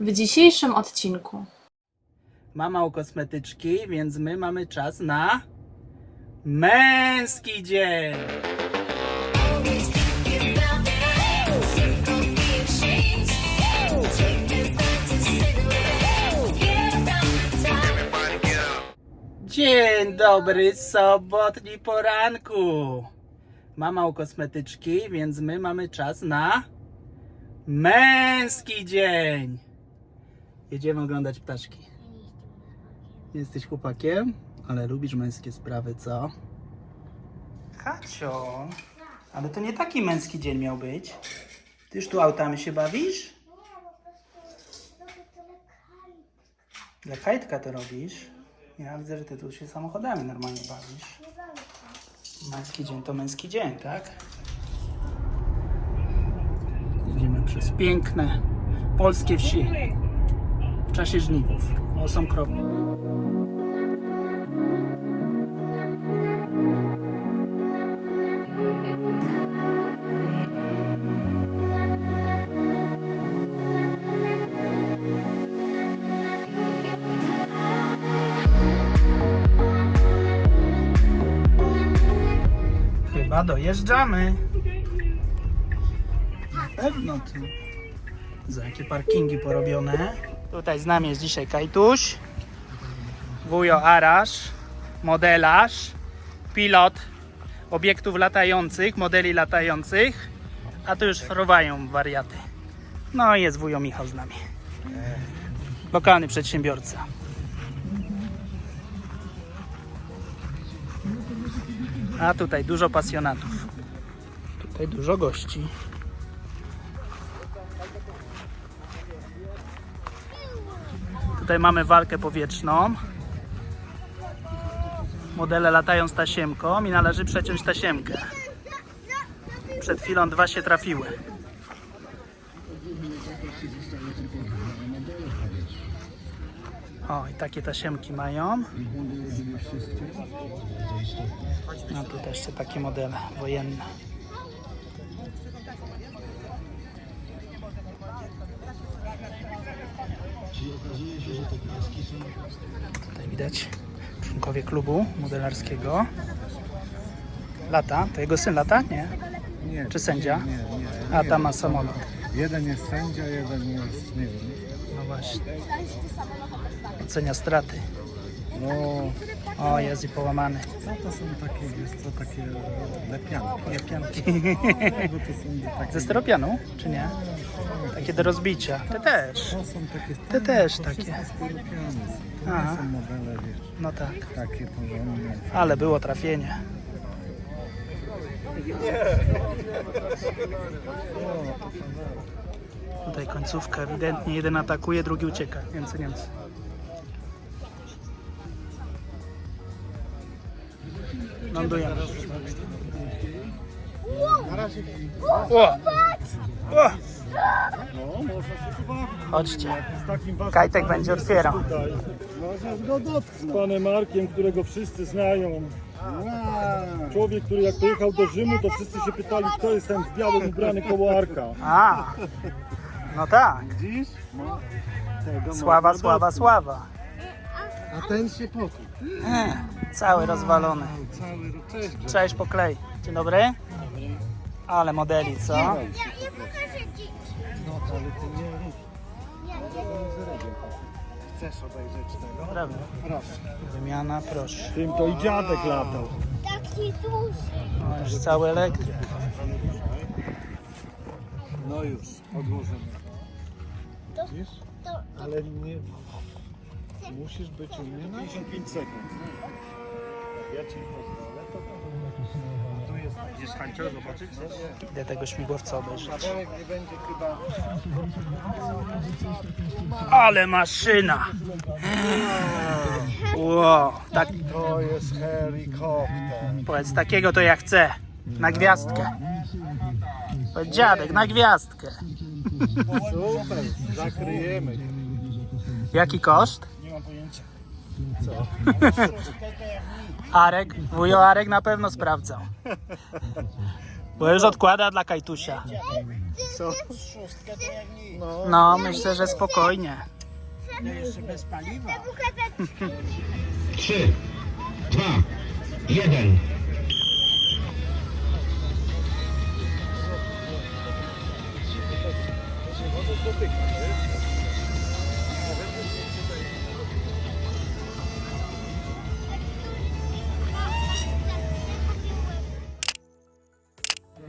W dzisiejszym odcinku Mama u kosmetyczki, więc my mamy czas na męski dzień. Dzień dobry, sobotni poranku. Mama u kosmetyczki, więc my mamy czas na męski dzień. Jedziemy oglądać ptaszki. Jesteś chłopakiem, ale lubisz męskie sprawy, co? Hacio, ale to nie taki męski dzień miał być. Ty już tu autami się bawisz? Dla kajtka to robisz? Ja widzę, że ty tu się samochodami normalnie bawisz. Męski dzień to męski dzień, tak? Jedziemy przez piękne polskie wsi czasie żniwów. O, są krowy. Chyba dojeżdżamy. Na pewno tu. Za jakie parkingi porobione. Tutaj z nami jest dzisiaj Kajtuś, wujo Arasz, modelarz, pilot obiektów latających, modeli latających, a tu już fruwają wariaty. No i jest wujo Michał z nami. Lokalny przedsiębiorca. A tutaj dużo pasjonatów. Tutaj dużo gości. Tutaj mamy walkę powietrzną. Modele latają z tasiemką i należy przeciąć tasiemkę. Przed chwilą dwa się trafiły. O, i takie tasiemki mają. No tutaj jeszcze takie modele wojenne. Tutaj widać członkowie klubu modelarskiego. Lata, to jego syn lata? Nie. Nie. Czy sędzia? Nie, nie. A tam ma samolot. Jeden jest sędzia, jeden jest, nie wiem. No właśnie. Ocenia straty. No, O, jest i połamany. co to są takie, jest to takie lepianki? Lepianki. Bo to są takie, Ze styropianu, czy nie? Takie do rozbicia. Ty też. to są takie, Te też takie. To są modele, wiesz, No tak. takie porządne. Ale było trafienie. Tutaj końcówka ewidentnie. Jeden atakuje, drugi ucieka. Niemcy, Niemcy. Lądujemy. O! O! No, można się tu bawić. Chodźcie. Z takim waszym Kajtek panem będzie jesteś otwierał. Tutaj. Możesz go z dotknąć. panem Markiem, którego wszyscy znają. Wow. Człowiek, który jak pojechał do Rzymu, to wszyscy się pytali, kto jest ten w białym ubrany koło Arka. A! No tak. Widzisz? No, tego Sława, można sława, dotknąć. sława. A ten się pokuł. Cały rozwalony. Cały, cześć. Cześć po klej. Dzień dobry. Ale modeli, co? Ja nie pokażę ci. No, ale ty nie rób. Chcesz obejrzeć tego? Prawda. Proszę. Wymiana, proszę. Tym to i dziadek latał. Taki duży. No już cały elektryk. No już, odłożymy. To, Widzisz? to, Ale nie... Musisz być u mnie na 55 sekund. Ja ci pozwolę, Gdzieś Hańcio, zobaczyć? Idę tego śmigłowca obejrzeć. Pawełek nie będzie chyba... Ale maszyna! Wow, tak, To jest helikopter. powiedz, takiego to ja chcę. Na gwiazdkę. Powiedz, dziadek, na gwiazdkę. Super, zakryjemy. Jaki koszt? Nie mam pojęcia. Arek, wujo Arek na pewno sprawdzał. Bo już odkłada dla Kajtusia. Co? Szóstkę to jak nic. No. No, myślę, że spokojnie. To jeszcze bez paliwa. Pokazać 3, 2,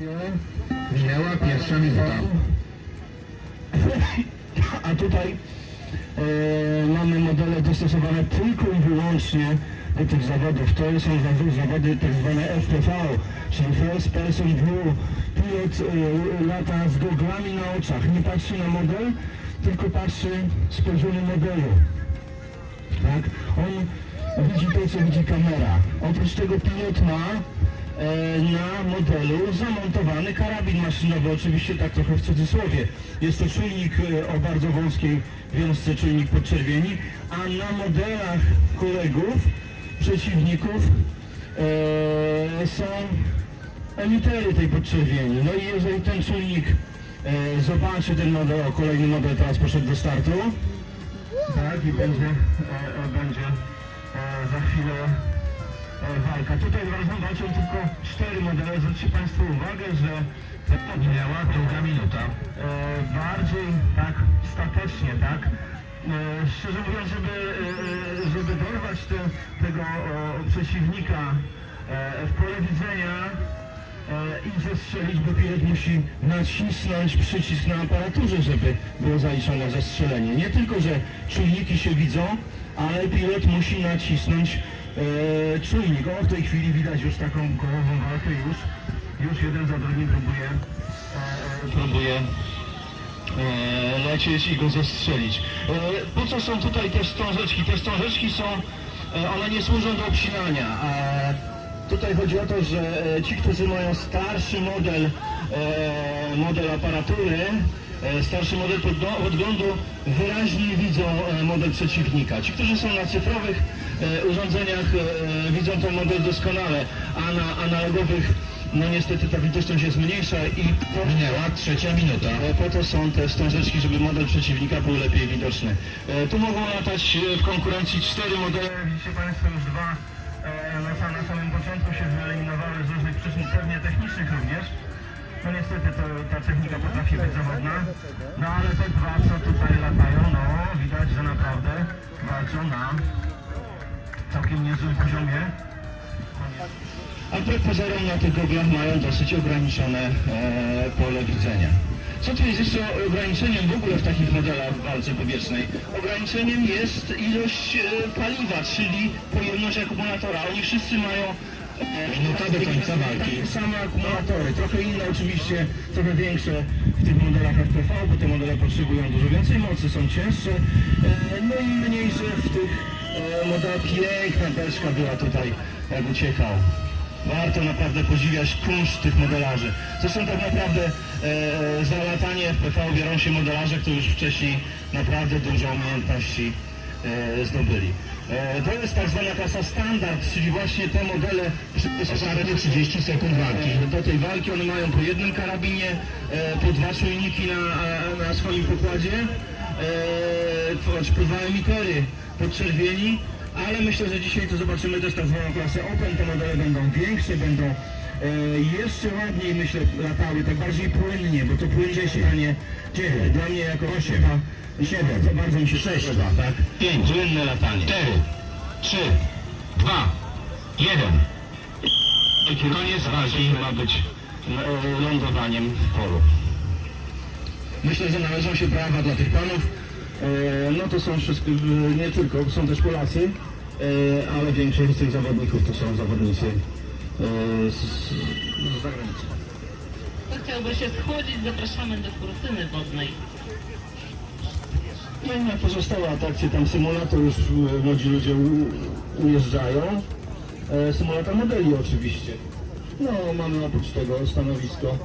Minęła pierwsza minuta. A tutaj e, mamy modele dostosowane tylko i wyłącznie do tych zawodów. To są zawody, tak zwane FPV, czyli First Person View. Pilot e, lata z goglami na oczach, nie patrzy na model, tylko patrzy z poziomu modelu. Tak? On widzi to, co widzi kamera. Oprócz tego pilot ma na modelu zamontowany karabin maszynowy, oczywiście tak trochę w cudzysłowie. Jest to czujnik e, o bardzo wąskiej wiązce, czujnik podczerwieni, a na modelach kolegów, przeciwników e, są emitery tej podczerwieni. No i jeżeli ten czujnik e, zobaczy ten model, o kolejny model teraz poszedł do startu, tak, i będzie, e, e, będzie e, za chwilę e, walka. Tutaj razem walczą tylko cztery modele. Zwróćcie Państwo uwagę, że minęła druga minuta. E, bardziej tak statecznie, tak? E, szczerze mówiąc, żeby, e, żeby dorwać te, tego przeciwnika e, w pole widzenia, e, i zestrzelić, bo pilot musi nacisnąć przycisk na aparaturze, żeby było zaliczone zestrzelenie. Nie tylko, że czujniki się widzą, ale pilot musi nacisnąć e, czujnik. O, w tej chwili widać już taką kołową walkę, już, już jeden za drugim próbuje, e, próbuje e, lecieć i go zestrzelić. Po co są tutaj te wstążeczki? Te wstążeczki są, e, one nie służą do obcinania. E, tutaj chodzi o to, że e, ci, którzy mają starszy model, e, model aparatury, starszy model podglądu, wyraźnie widzą model przeciwnika. Ci, którzy są na cyfrowych urządzeniach, e, widzą ten model doskonale, a na analogowych no niestety ta widoczność jest mniejsza i minęła trzecia minuta. E, Po to są te wstążeczki, żeby model przeciwnika był lepiej widoczny. E, Tu mogą latać e, w konkurencji cztery modele. Widzicie Państwo już dwa e, na samym początku się wyeliminowały z różnych przyczyn, pewnie technicznych również. No niestety to, ta technika potrafi być zawodna. No ale te dwa, co tutaj latają, no widać, że naprawdę walczą na całkiem niezłym poziomie. A wbrew pozorom na tych goglach mają dosyć ograniczone e, pole widzenia. Co tu jest jeszcze ograniczeniem w ogóle w takich modelach w walce powietrznej? Ograniczeniem jest ilość e, paliwa, czyli pojemność akumulatora. Oni wszyscy mają e, Minuta do końca walki. Takie same akumulatory, trochę inne oczywiście, trochę większe w tych modelach FPV, bo te modele potrzebują dużo więcej mocy, są cięższe, e, no i mniejsze w tych e, modelach. Piękna beczka była tutaj, jak uciekał. Warto naprawdę podziwiać kunszt tych modelarzy. Zresztą tak naprawdę e, za latanie FPV biorą się modelarze, którzy już wcześniej naprawdę dużo umiejętności e, zdobyli. E, to jest tak zwana klasa standard, czyli właśnie te modele przystosowane 30 sekund walki. Do tej walki one mają po jednym karabinie, e, po dwa czujniki na, na swoim pokładzie, e, czy po dwa emitery podczerwieni, ale myślę, że dzisiaj to zobaczymy też tak zwaną klasę Open, te modele będą większe, będą e, jeszcze ładniej myślę latały, tak bardziej płynnie, bo to płynnie się, a nie dzieje. Dla mnie jako osiewa, siedem, za bardzo mi się sześć chyba, tak? Pięć, płynne latanie. Cztery, trzy, dwa, jeden. Koniec walki ma być e, lądowaniem w polu. Myślę, że należą się brawa dla tych panów. E, No to są wszystko, e, nie tylko, są też Polacy, e, ale większość z tych zawodników to są zawodnicy e, z, z zagranicy. Kto chciałby się schłodzić, zapraszamy do kurtyny wodnej. No i na pozostałe atrakcje, tam symulator już młodzi ludzie u, ujeżdżają. Symulator modeli oczywiście. No mamy oprócz tego stanowisko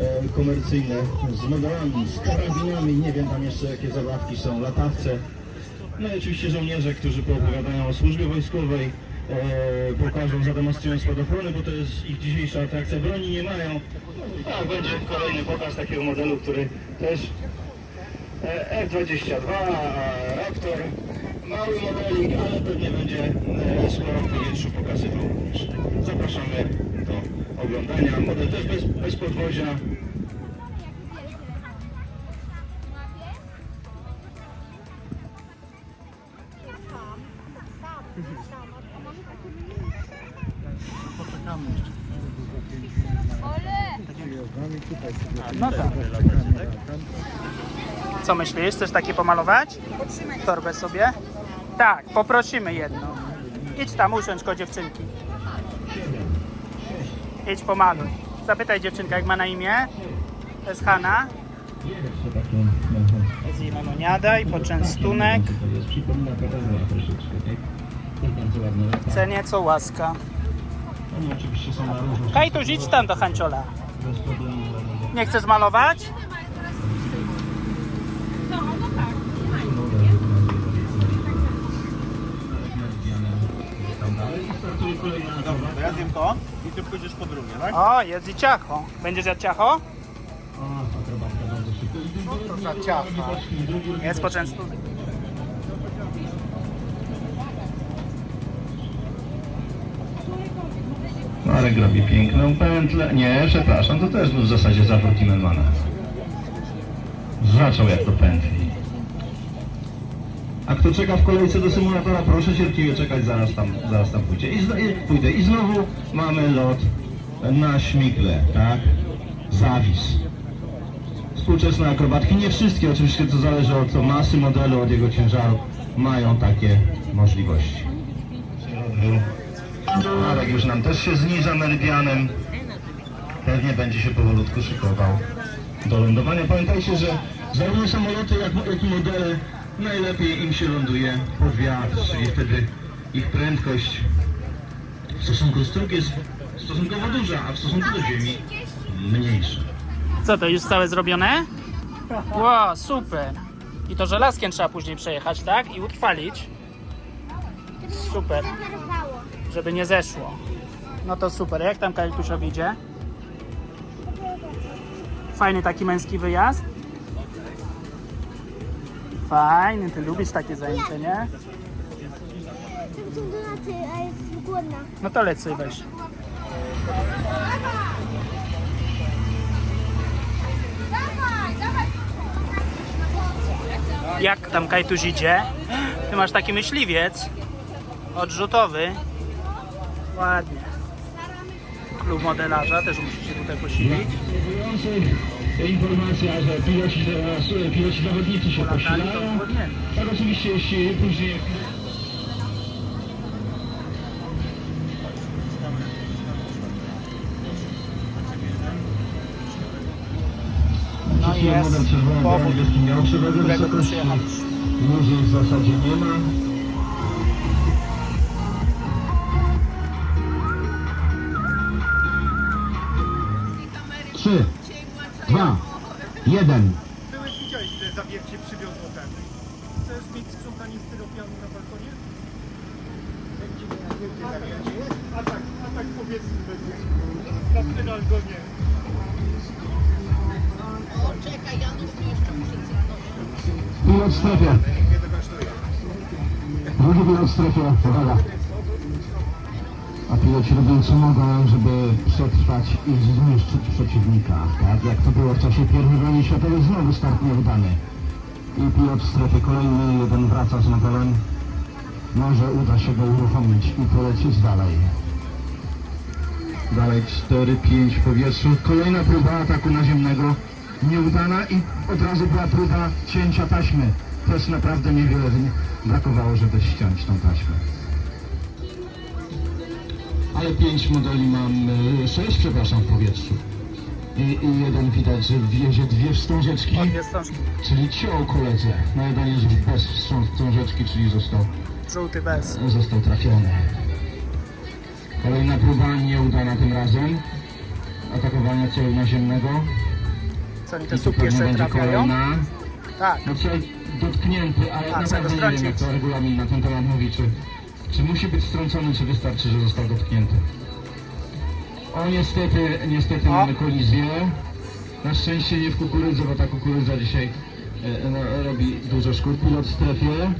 e, komercyjne z modelami, z karabinami, nie wiem tam jeszcze jakie zabawki są, latawce. No i oczywiście żołnierze, którzy poopowiadają o służbie wojskowej, e, pokażą, zademonstrują spadochrony, bo to jest ich dzisiejsza atrakcja. Broni nie mają, no Tak, będzie kolejny pokaz takiego modelu, który też e, F22, a Raptor, mały modelik, ale pewnie będzie e, sporo w powietrzu pokazywał również. Zapraszamy oglądania. Model też bez, bez podwozia. No tak. Co myślisz? Chcesz takie pomalować? Torbę sobie? Tak, poprosimy jedną. Idź tam, usiądź ko dziewczynki. Idź pomaluj. Zapytaj dziewczynka, jak ma na imię. To jest Hanna. Jest jej lemoniada i poczęstunek. Chcę nieco łaska. Kajtuś, idź tam do Hanciola. Nie chcesz malować? Dobra, to ja zjem to i ty pójdziesz po drugie, tak? O, jest i ciacho. Będziesz jadł ciacho? To za ciacha. Jest poczęstunek. Marek robi piękną pętlę. Nie, przepraszam, to też był w zasadzie zawód Timmermana. Zaczął jak to pętli. A kto czeka w kolejce do symulatora, proszę cierpliwie czekać, zaraz tam, zaraz tam pójdzie. I, i pójdę. I znowu mamy lot na śmigle, tak? Zawis. Współczesne akrobatki, nie wszystkie oczywiście, to zależy od masy modelu, od jego ciężaru, mają takie możliwości. Marek już nam też się zniża meridianem. Pewnie będzie się powolutku szykował do lądowania. Pamiętajcie, że zarówno samoloty, jak i modele najlepiej im się ląduje pod wiatr, czyli wtedy ich prędkość w stosunku do stóp jest stosunkowo duża, a w stosunku do ziemi mniejsza. Co to, już całe zrobione? Wow, super. I to żelazkiem trzeba później przejechać, tak? I utrwalić. Super, żeby nie zeszło. No to super. Jak tam Kajtusiowi idzie? Fajny taki męski wyjazd? Fajny, ty lubisz takie zajęcie, nie? A głodna. No to lecę weź. Dawaj, dawaj. Jak tam Kajtuś idzie? Ty masz taki myśliwiec odrzutowy. Ładnie. Klub modelarza też musi się tutaj posilić. Informacja, że piloci teraz, piloci zawodnicy się posilają. Tak oczywiście, jeśli później No i jest powód, miał przewagę którego wysokości, przyjechaliśmy. niżej w zasadzie nie ma. Trzy, 1. Byłeś, widziałeś, że zabieg się przywiozło ten. Chcesz mieć sprzątanie styropianu na balkonie? Tak będzie A tak, a tak powiedzmy będzie. Na tyle albo nie. O, czekaj, Janusz, tu jeszcze muszę cyknąć. Pilot strefie. Drugi pilot strefie, uwaga. A piloci robią co mogą, żeby przetrwać i zniszczyć przeciwnika. Tak jak to było w czasie pierwszej wojny światowej, znowu start nieudany. I pilot w strefie kolejny, jeden wraca z modelem. Może uda się go uruchomić i polecieć dalej. Dalej 4-5 w powietrzu. Kolejna próba ataku naziemnego nieudana i od razu była próba cięcia taśmy. Też naprawdę niewiele brakowało, żeby ściąć tą taśmę. Ale pięć modeli mam, e, sześć przepraszam w powietrzu. I, I jeden widać, że wiezie dwie wstążeczki, dwie wstążki. czyli ciął koledze. No jeden jest bez wstąż- wstążeczki, czyli został Żółty bez. został trafiony. Kolejna próba nieudana tym razem. Atakowania celu naziemnego. Co oni I te tu słupki pewnie jeszcze będzie trafiają? kolejna. Tak. No cel dotknięty, ale trzeba naprawdę nie wiem jak strącić. to regulamin na ten temat mówi, czy, czy musi być strącony, czy wystarczy, że został dotknięty. O niestety, niestety mamy kolizję. Na szczęście nie w kukurydzy, bo ta kukurydza dzisiaj e, no, robi dużo szkód. Pilot w strefie.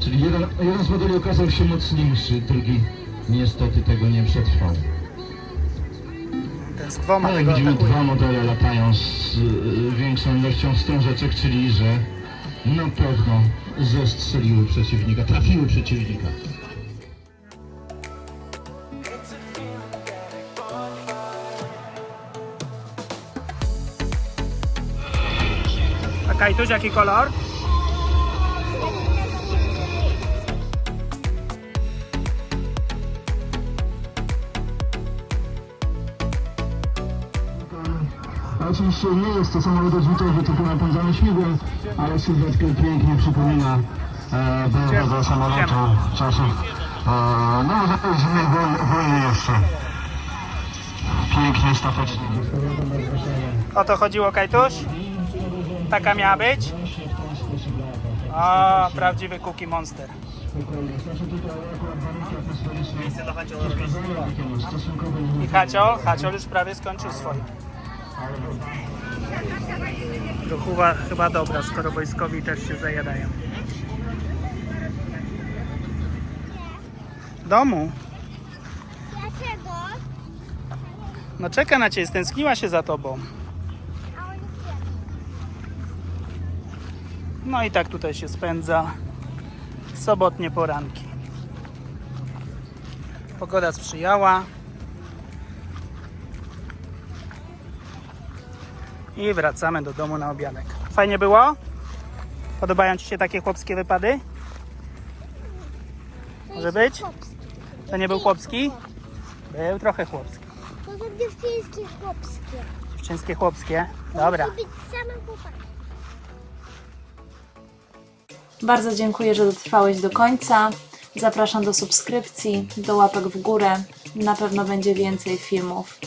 Czyli jeden, jeden z modeli okazał się mocniejszy, drugi niestety tego nie przetrwał. Ten z dwoma Ale tego widzimy atakuje. dwa modele latają z y, większą ilością wstążeczek, czyli że na pewno zestrzeliły przeciwnika, trafiły przeciwnika. A Kajtuś, jaki kolor? Oczywiście nie jest to samolot odrzutowy, tylko napędzany śmigłem, ale sylwetkę pięknie przypomina e, samolotu czasów, e, no może woj, wojny jeszcze. Pięknie, statecznie. O to chodziło, Kajtuś? Taka miała być? O, prawdziwy Cookie Monster. I Haciol? Haciol już prawie skończył swoje. Ruchuwa chyba dobra, skoro wojskowi też się zajadają. Domu? Dlaczego? No czeka na ciebie, stęskniła się za tobą. No i tak tutaj się spędza sobotnie poranki. Pogoda sprzyjała. I wracamy do domu na obiadek. Fajnie było? Podobają Ci się takie chłopskie wypady? Może być? Chłopski. To nie był chłopski? Był trochę chłopski. To są dziewczyńskie chłopskie. Dziewczyńskie chłopskie. Dobra. Bardzo dziękuję, że dotrwałeś do końca. Zapraszam do subskrypcji, do łapek w górę. Na pewno będzie więcej filmów